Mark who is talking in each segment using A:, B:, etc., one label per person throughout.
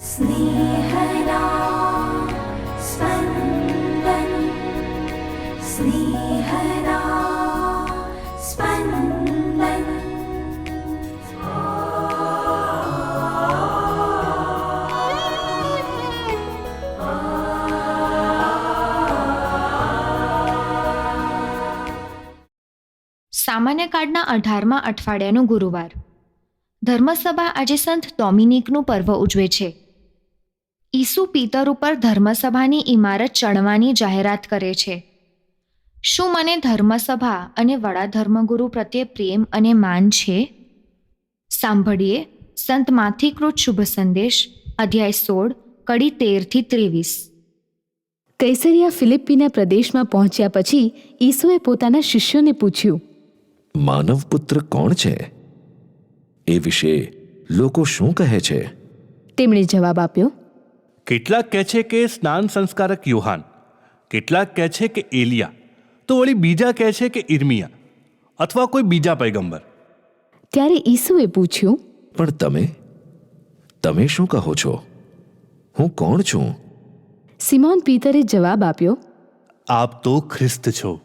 A: स्नेहदा स्पन्दन् स्नेहदा स्पन्दन्
B: સામાન્ય કાર્ડના અઢારમા અઠવાડિયાનો ગુરુવાર ધર્મસભા આજે સંત ડોમિનિકનું પર્વ ઉજવે છે ઈસુ પિતર ઉપર ધર્મસભાની ઇમારત ચણવાની જાહેરાત કરે છે. શું મને ધર્મસભા અને વડા ધર્મગુરુ પ્રત્યે પ્રેમ અને માન છે? સાંભળીએ સંત માથીકૃત શુભ સંદેશ અધ્યાય સોળ કડી તેરથી ત્રેવીસ.
C: કૈસરિયા ફિલિપ્પીના પ્રદેશમાં પહોંચ્યા પછી ઈસુએ પોતાના શિષ્યોને પૂછ્યું
D: માનવ પુત્ર કોણ છે? એ વિશે લોકો શું કહે છે?
C: તેમણે જવાબ આપ્યો
E: કેટલાક કહે છે કે સ્નાન સંસ્કારક યુહાન કેટલાક કહે છે કે એલિયા તો વળી બીજા કહે છે કે ઇર્મિયા અથવા કોઈ બીજા પૈગંબર.
C: ત્યારે ઈસુએ પૂછ્યું
D: પણ તમે તમે શું કહો છો? હું કોણ છું?
C: સિમોન પીતરે જવાબ આપ્યો
E: આપ તો ખ્રિસ્ત છો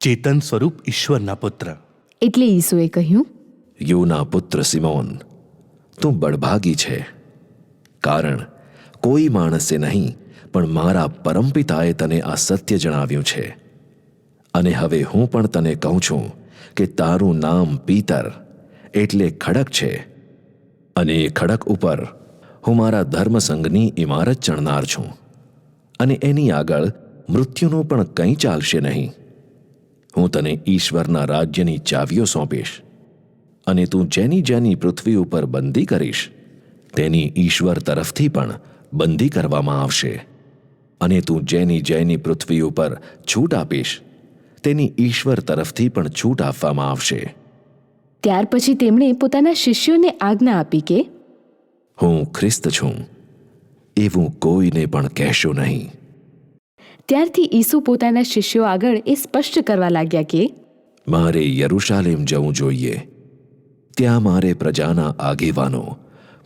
E: ચેતન સ્વરૂપ ઈશ્વરના પુત્ર.
C: એટલે ઈસુએ કહ્યું
D: યુના પુત્ર સિમોન તું બળભાગી છે કારણ કોઈ માણસે નહીં, પણ મારા પરમપિતાએ તને આ સત્ય જણાવ્યું છે. અને હવે હું પણ તને કહું છું કે તારું નામ પીતર, એટલે ખડક છે. અને એ ખડક ઉપર હું મારા ધર્મસંઘની ઇમારત ચણનાર છું. અને એની આગળ મૃત્યુનું પણ કંઈ ચાલશે નહીં. હું તને ઈશ્વરના રાજ્યની ચાવીઓ સોંપીશ. અને તું જેની જેની પૃથ્વી ઉપર બંદી કરીશ, તેની ઈશ્વર તરફથી પણ બંદી કરવામાં આવશે. અને તું જેની જયની પૃથ્વી ઉપર છૂટ આપીશ તેની ઈશ્વર તરફથી પણ છૂટ આપવામાં આવશે.
C: ત્યાર પછી તેમણે પોતાના શિષ્યોને આજ્ઞા આપી કે
D: હું ખ્રિસ્ત છું એવું કોઈને પણ કહેશો નહીં.
C: ત્યારથી ઈસુ પોતાના શિષ્યો આગળ એ સ્પષ્ટ કરવા લાગ્યા કે
D: મારે યરુશાલેમ જવું જોઈએ. ત્યાં મારે પ્રજાના આગેવાનો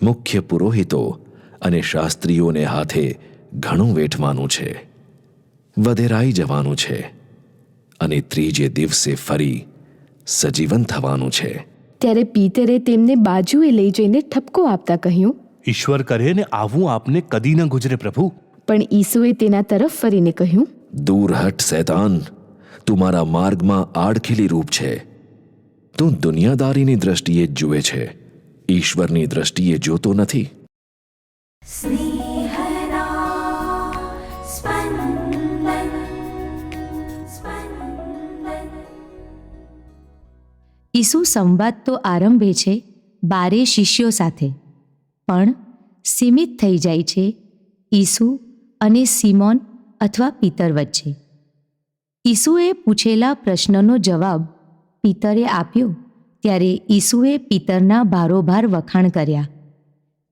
D: મુખ્ય પુરોહિતો અને શાસ્ત્રીઓને હાથે ઘણું વેઠવાનું છે. વધેરાઈ જવાનું છે. અને ત્રીજે દિવસે ફરી સજીવન થવાનું છે.
C: ત્યારે પીતરે તેમને બાજુએ લઈ જઈને ઠપકો આપતા કહ્યું
E: ઈશ્વર કરે ને આવું આપને કદી ન ગુજરે પ્રભુ.
C: પણ ઈસુએ તેના તરફ ફરીને કહ્યું
D: દૂર હટ શૈતાન તું મારા માર્ગમાં આડખીલી રૂપ છે. તું દુનિયાદારીની દ્રષ્ટિએ જ જુએ છે. ઈશ્વરની દ્રષ્ટિએ જોતો નથી.
F: ઈસુ સંવાદ તો આરંભે છે બારે શિષ્યો સાથે, પણ સીમિત થઈ જાય છે ઈસુ અને સિમોન અથવા પિતર વચ્ચે. ઈસુએ પૂછેલા પ્રશ્નનો જવાબ પિતરે આપ્યો ત્યારે ઈસુએ પિતરના ભારોભાર વખાણ કર્યા.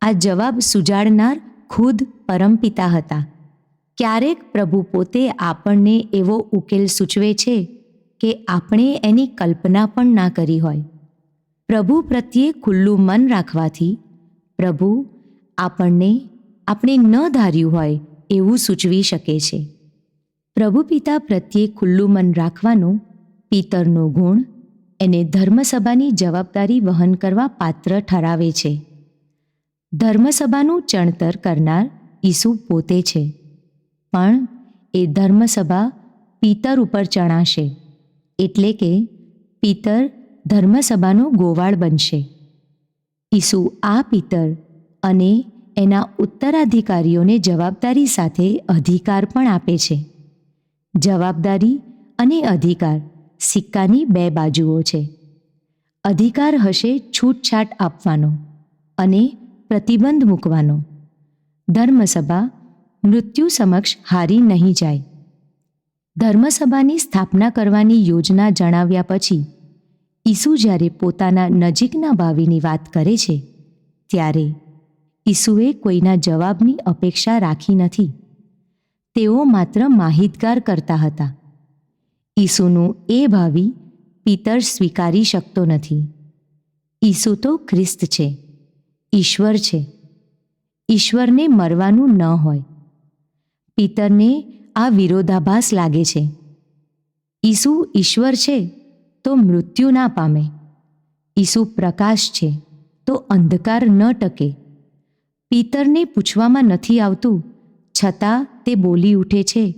F: આ જવાબ સુજાડનાર ખુદ પરમપિતા હતા. ક્યારેક પ્રભુ પોતે આપણને એવો ઉકેલ સૂચવે છે કે આપણે એની કલ્પના પણ ના કરી હોય. પ્રભુ પ્રત્યે ખુલ્લું મન રાખવાથી પ્રભુ આપણને આપણે ન ધાર્યું હોય એવું સૂચવી શકે છે. પ્રભુ પિતા પ્રત્યે ખુલ્લું મન રાખવાનો પિતરનો ગુણ એને ધર્મસભાની જવાબદારી વહન કરવા પાત્ર ઠરાવે છે. ધર્મસભાનું ચણતર કરનાર ઈસુ પોતે છે. પણ એ ધર્મસભા પિતર ઉપર ચણાશે એટલે કે પિતર ધર્મસભાનો ગોવાળ બનશે. ઈસુ આ પિતર અને એના ઉત્તરાધિકારીઓને જવાબદારી સાથે અધિકાર પણ આપે છે. જવાબદારી અને અધિકાર સિક્કાની બે બાજુઓ છે. અધિકાર હશે છૂટછાટ આપવાનો અને પ્રતિબંધ મૂકવાનો. ધર્મસભા મૃત્યુ સમક્ષ હારી નહીં જાય. ધર્મસભાની સ્થાપના કરવાની યોજના જણાવ્યા પછી ઈસુ જ્યારે પોતાના નજીકના ભાવિની વાત કરે છે, ત્યારે ઈસુએ કોઈના જવાબની અપેક્ષા રાખી નથી. તેઓ માત્ર માહિતગાર કરતા હતા. ઈસુનું એ ભાવિ પિતર સ્વીકારી શકતો નથી. ઈસુ તો ખ્રિસ્ત છે. ઈશ્વર છે. ઈશ્વરને મરવાનું ન હોય. પિતરને આ વિરોધાભાસ લાગે છે. ઈસુ ઈશ્વર છે તો મૃત્યુ ના પામે. ઈસુ પ્રકાશ છે તો અંધકાર ન ટકે. પિતરને પૂછવામાં નથી આવતું, છતાં તે બોલી ઉઠે છે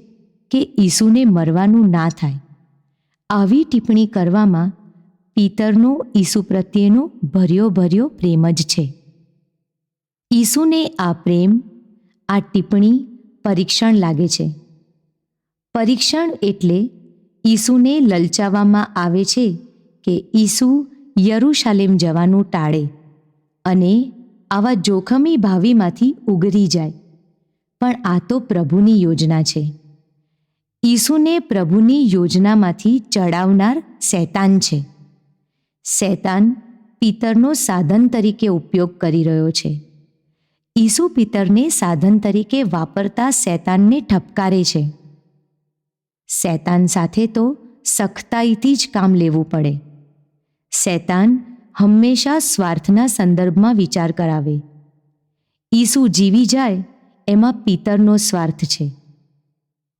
F: કે ઈસુને મરવાનું ના થાય. આવી ટિપ્પણી કરવામાં પિતરનો ઈસુ પ્રત્યેનો ભર્યો ભર્યો પ્રેમ જ છે. ઈસુને આ પ્રેમ, આ ટિપ્પણી પરીક્ષણ લાગે છે. પરીક્ષણ એટલે ઈસુને લલચાવવામાં આવે છે કે ઈસુ યરુશાલેમ જવાનું ટાળે અને આવા જોખમી ભાવિમાંથી ઉગરી જાય. પણ આ તો પ્રભુની યોજના છે. ઈસુને પ્રભુની યોજનામાંથી ચડાવનાર શૈતાન છે. શૈતાન પિતરનો સાધન તરીકે ઉપયોગ કરી રહ્યો છે. ઈસુ પિતરને સાધન તરીકે વાપરતા શૈતાનને ઠપકારે છે. શૈતાન સાથે તો સખ્તાઈથી જ કામ લેવું પડે. શૈતાન હંમેશા સ્વાર્થના સંદર્ભમાં વિચાર કરાવે. ઈસુ જીવી જાય એમાં પિતરનો સ્વાર્થ છે.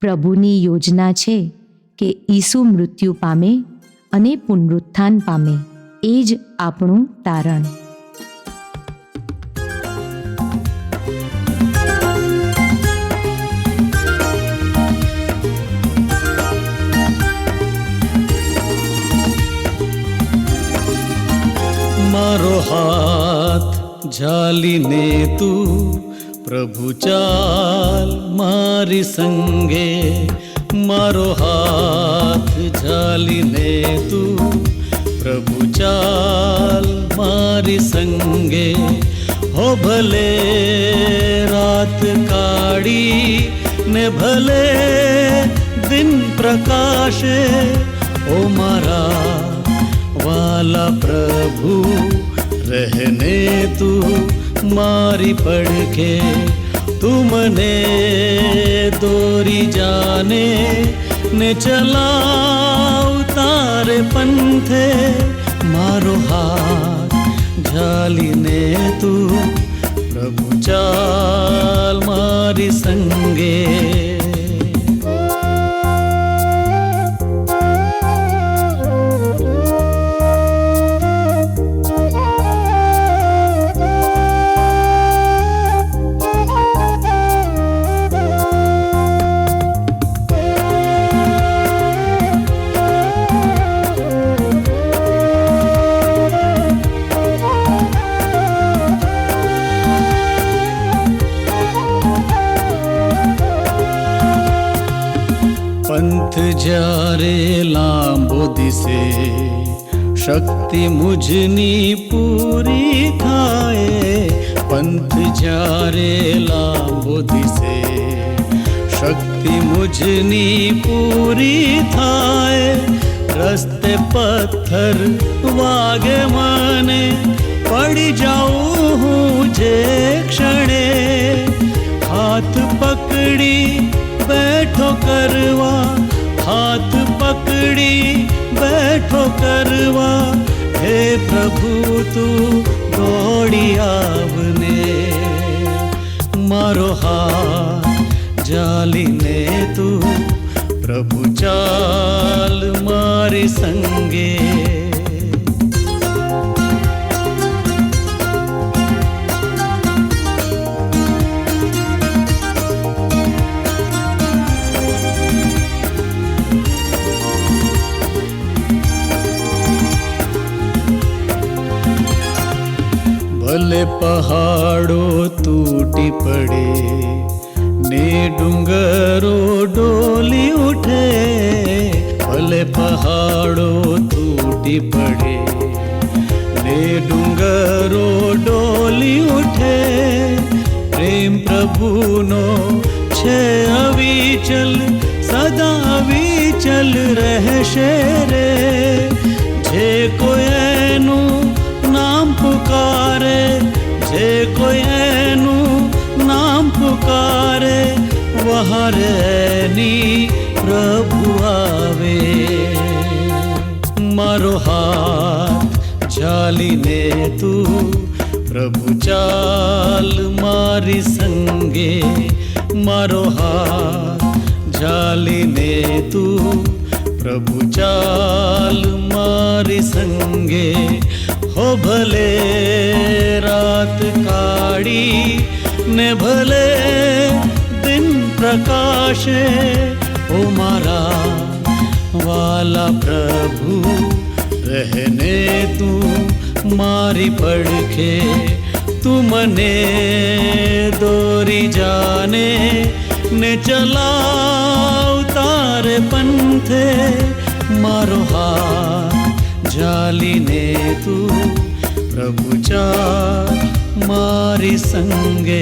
F: પ્રભુની યોજના છે કે ઈસુ મૃત્યુ પામે અને પુનરુત્થાન પામે, એ જ આપણું તારણ.
G: હાથ ઝાલીને તું પ્રભુ ચાલ મારી સંગે મારો હાથ ઝાલીને તું પ્રભુ ચાલ મારી સંગે હો ભલે રાત કાઢી ને ભલે દિન પ્રકાશે ઓ મારા વાલા પ્રભુ રહેને તું મારી પડખે તું મને દોરી જાને ને ચલાવ તારે પંથે મારો હાથ ઝાલીને તું પ્રભુ ચાલ મારી સંગે જ્યારે લાંબો દિશે, શક્તિ મુજની પૂરી થાય. પંથ જ્યારે લાંબો દિશે, શક્તિ મુજની પૂરી થાય. રસ્તે પથ્થર વાગે મને, પડી જાઉં હું જે ક્ષણે. હાથ પકડી બેઠો કરવા હાથ પકડી બેઠો કરવા હે પ્રભુ તું દોડી આવને મારો હાથ જાલીને તું પ્રભુ ચાલ મારી સંગે ભલે પહાડો તૂટી પડે. ને ડુંગરો ડોલી ઉઠે. ભલે પહાડો તૂટી પડે. ને ડુંગરો ડોલી ઉઠે. પ્રેમ પ્રભુનો છે અવિચલ સદા અવિચલ રહેશે રે. જે કોઈ એનું પુકારે, જે કોઈ એનું નામ પુકારે, વહારેની પ્રભુ આવે. મારો હાથ ચાલીને તું પ્રભુ ચાલ મારી સંગે. મારો હાથ ચાલીને તું પ્રભુ ચાલ મારી સંગે. હો ભલે રાત કાઢી ને ભલે દિન પ્રકાશે ઓ મારા વાલા પ્રભુ રહેને તું મારી પડખે તું મને દોરી જાને ને ચલાવ તારે પંથે મારો હાથ જાલીને તું પ્રભુ ચા મારી સંગે